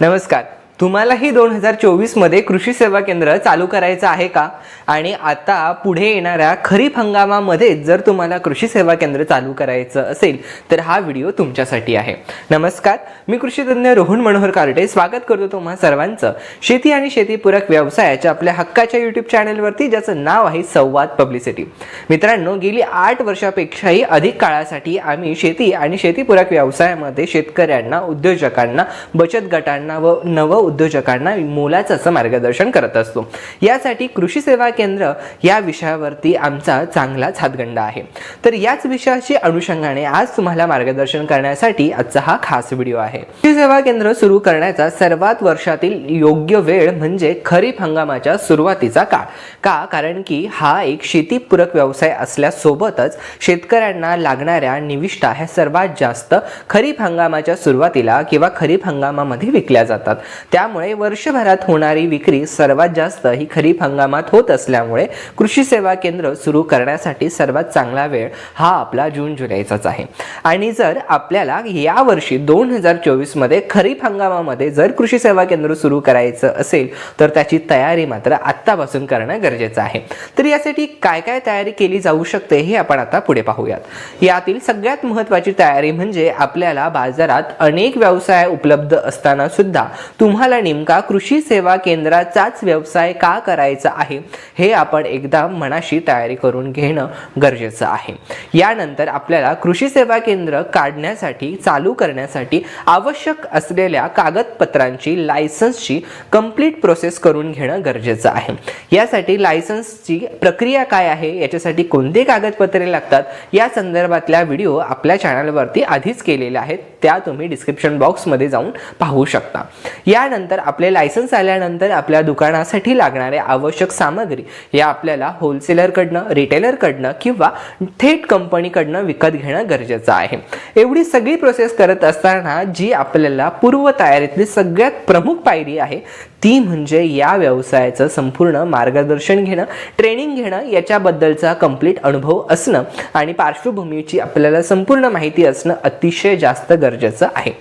नमस्कार. तुम्हालाही दोन हजार चोवीसमध्ये कृषी सेवा केंद्र चालू करायचं आहे का? आणि आता पुढे येणाऱ्या खरीप हंगामामध्ये जर तुम्हाला कृषी सेवा केंद्र चालू करायचं असेल तर हा व्हिडिओ तुमच्यासाठी आहे. नमस्कार मी कृषीतज्ञ रोहन मनोहर कार्टे स्वागत करतो तुम्हा सर्वांचं. शेती आणि शेतीपूरक व्यवसायाच्या आपल्या हक्काच्या यूट्यूब चॅनलवरती ज्याचं नाव आहे संवाद पब्लिसिटी. मित्रांनो गेली आठ वर्षापेक्षाही अधिक काळासाठी आम्ही शेती आणि शेतीपूरक व्यवसायामध्ये शेतकऱ्यांना उद्योजकांना बचत गटांना व नव उद्योजकांना मोलाचं असं मार्गदर्शन करत असतो. यासाठी कृषी सेवा केंद्र या विषयावरती आमचा चांगलाच हातगंडा आहे. तर याच विषयाची अनुषंगाने आज तुम्हाला मार्गदर्शन करण्यासाठी आजचा हा खास व्हिडिओ आहे. कृषी सेवा केंद्र सुरू करण्याचा सर्वात वर्षातील योग्य वेळ म्हणजे खरीप हंगामाच्या सुरुवातीचा काळ. का? कारण की हा एक शेतीपूरक व्यवसाय असल्यासोबतच शेतकऱ्यांना लागणाऱ्या निविष्ठा ह्या सर्वात जास्त खरीप हंगामाच्या सुरुवातीला किंवा खरीप हंगामामध्ये विकल्या जातात. त्यामुळे वर्षभरात होणारी विक्री सर्वात जास्त ही खरीप हंगामात होत असल्यामुळे कृषी सेवा केंद्र सुरू करण्यासाठी सर्वात चांगला वेळ हा आपला जून जुलैचाच आहे. आणि जर आपल्याला या वर्षी दोन हजार चोवीसमध्ये खरीप हंगामामध्ये जर कृषी सेवा केंद्र सुरू करायचं असेल तर त्याची तयारी मात्र आत्तापासून करणं गरजेचं आहे. तर यासाठी काय काय तयारी केली जाऊ शकते हे आपण आता पुढे पाहूयात. यातील सगळ्यात महत्त्वाची तयारी म्हणजे आपल्याला बाजारात अनेक व्यवसाय उपलब्ध असताना सुद्धा तुम्हाला नेमका कृषी सेवा केंद्राचाच व्यवसाय का करायचा आहे हे आपण एकदा मनाशी तयारी करून घेणं गरजेचं आहे. यानंतर आपल्याला कृषी सेवा केंद्र काढण्यासाठी चालू करण्यासाठी आवश्यक असलेल्या कागदपत्रांची लायसन्सची कंप्लीट प्रोसेस करून घेणं गरजेचं आहे. यासाठी लायसन्सची प्रक्रिया काय आहे याच्यासाठी कोणते कागदपत्रे लागतात या संदर्भातल्या व्हिडिओ आपल्या चॅनलवरती आधीच केलेल्या आहेत. त्या तुम्ही डिस्क्रिप्शन बॉक्समध्ये जाऊन पाहू शकता. यानंतर आपले लायसन्स आल्यानंतर आपल्या दुकानासाठी लागणारे आवश्यक सामग्री या आपल्याला होलसेलरकडनं रिटेलरकडनं किंवा थेट कंपनीकडनं विकत घेणं गरजेचं आहे. एवढी सगळी प्रोसेस करत असताना जी आपल्याला पूर्वतयारीतली सगळ्यात प्रमुख पायरी आहे ती म्हणजे या व्यवसायाचं संपूर्ण मार्गदर्शन घेणं ट्रेनिंग घेणं याच्याबद्दलचा कंप्लीट अनुभव असणं आणि पार्श्वभूमीची आपल्याला संपूर्ण माहिती असणं अतिशय जास्त गरजेचं गरजेचं आहे.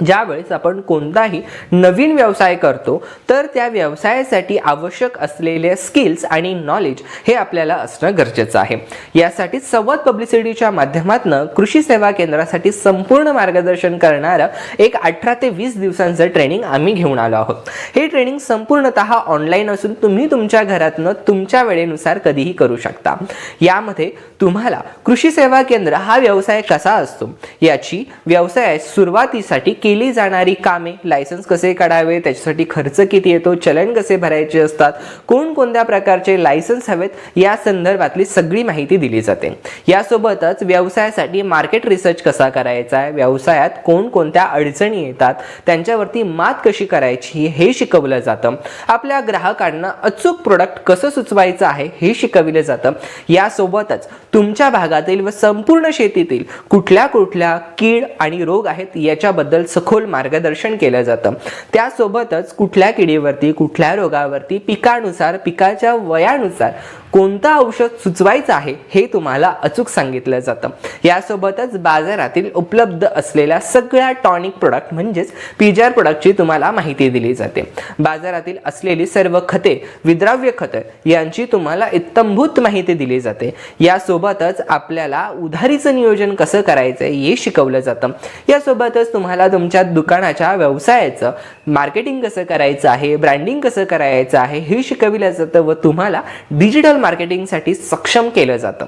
ज्यावेळेस आपण कोणताही नवीन व्यवसाय करतो तर त्या व्यवसायासाठी आवश्यक असलेले स्किल्स आणि नॉलेज हे आपल्याला असणं गरजेचं आहे. यासाठी संवाद पब्लिसिटीच्या माध्यमातून कृषी सेवा केंद्रासाठी संपूर्ण मार्गदर्शन करणारं एक अठरा ते वीस दिवसांचं ट्रेनिंग आम्ही घेऊन आलो आहोत. हे ट्रेनिंग संपूर्णतः ऑनलाईन असून तुम्ही तुमच्या घरातनं तुमच्या वेळेनुसार कधीही करू शकता. यामध्ये तुम्हाला कृषी सेवा केंद्र हा व्यवसाय कसा असतो याची व्यवसाय सुरुवातीसाठी केली जाणारी कामे? लायसन्स कसे काढावे? त्याच्यासाठी खर्च किती येतो? चलन कसे भरायचे असतात? कोणकोणत्या प्रकारचे लायसन्स हवेत? या संदर्भातली सगळी माहिती दिली जाते. यासोबतच व्यवसायासाठी मार्केट रिसर्च कसा करायचा? आहे व्यवसायात कोणकोणत्या अडचणी येतात? त्यांच्यावरती मात कशी करायची? हे शिकवलं जातं. आपल्या ग्राहकांना अचूक प्रोडक्ट कसं सुचवायचं आहे? हे शिकविलं जातं. यासोबतच तुमच्या भागातील व संपूर्ण शेतीतील कुठल्या कुठल्या कीड आणि रोग आहेत? याच्याबद्दल सखोल मार्गदर्शन केलं जातं. त्यासोबतच कुठल्या किडीवरती कुठल्या रोगावरती पिकानुसार पिकाच्या वयानुसार कोणतं औषध सुचवायचं आहे हे तुम्हाला अचूक सांगितलं जातं. यासोबतच बाजारातील उपलब्ध असलेल्या सगळ्या टॉनिक प्रोडक्ट म्हणजेच पीजार प्रोडक्टची तुम्हाला माहिती दिली जाते. बाजारातील असलेली सर्व खते विद्राव्य खतं यांची तुम्हाला इत्तंभूत माहिती दिली जाते. यासोबतच आपल्याला उधारीचं नियोजन कसं करायचं हे शिकवलं जातं. यासोबतच तुम्हाला तुमच्या दुकानाच्या व्यवसायाचं मार्केटिंग कसं करायचं आहे ब्रँडिंग कसं करायचं आहे हे शिकविलं जातं व तुम्हाला डिजिटल मार्केटिंगसाठी सक्षम केलं जातं.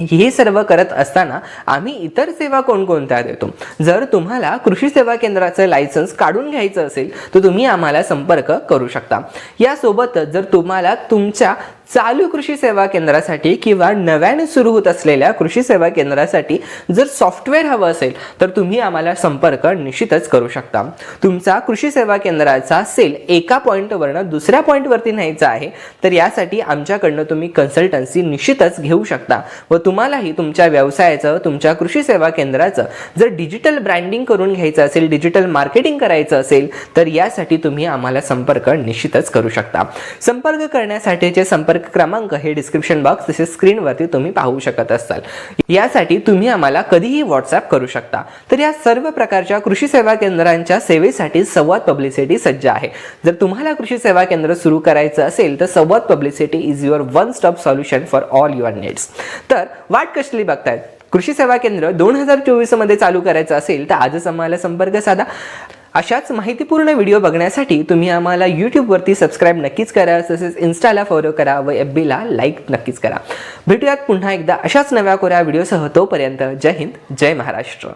हे सर्व करत असताना आम्ही इतर सेवा कोणकोणत्या देतो? जर तुम्हाला कृषी सेवा केंद्राचं लायसन्स काढून घ्यायचं असेल तर तुम्ही आम्हाला संपर्क करू शकता. यासोबतच जर तुम्हाला तुमच्या चालू कृषी सेवा केंद्रासाठी किंवा नव्याने सुरू होत असलेल्या कृषी सेवा केंद्रासाठी जर सॉफ्टवेअर हवं असेल तर तुम्ही आम्हाला संपर्क निश्चितच करू शकता. तुमचा कृषी सेवा केंद्राचा सेल एका पॉईंटवरनं दुसऱ्या पॉईंटवरती न्यायचा आहे तर यासाठी आमच्याकडनं तुम्ही कन्सल्टन्सी निश्चितच घेऊ शकता. व तुम्हालाही तुमच्या व्यवसायाचं तुमच्या कृषी सेवा केंद्राचं जर डिजिटल ब्रँडिंग करून घ्यायचं असेल डिजिटल मार्केटिंग करायचं असेल तर यासाठी तुम्ही आम्हाला संपर्क निश्चितच करू शकता. संपर्क करण्यासाठीचे संपर्क संपर्क क्रमांक हे डिस्क्रिप्शन बॉक्स तसेच स्क्रीनवरती तुम्ही पाहू शकत असाल. यासाठी तुम्ही आम्हाला कधीही व्हॉट्सअप करू शकता. तर या सर्व प्रकारच्या कृषी सेवा केंद्रांच्या सेवेसाठी संवाद पब्लिसिटी सज्ज आहे. जर तुम्हाला कृषी सेवा केंद्र सुरू करायचं असेल तर Samvad publicity is your one stop solution for all your needs तर वाट कसली बघतायत? कृषी सेवा केंद्र दोन हजार चोवीसमध्ये चालू करायचं असेल तर आजच आम्हाला संपर्क साधा. अशाच माहितीपूर्ण व्हिडिओ बघण्यासाठी तुम्ही आम्हाला यूट्यूबवरती सबस्क्राईब नक्कीच करा तसेच इन्स्टाला फॉलो करा व एफ बीला लाईक नक्कीच करा. भेटूयात पुन्हा एकदा अशाच नव्या कोऱ्या व्हिडिओसह तोपर्यंत जय हिंद जय महाराष्ट्र.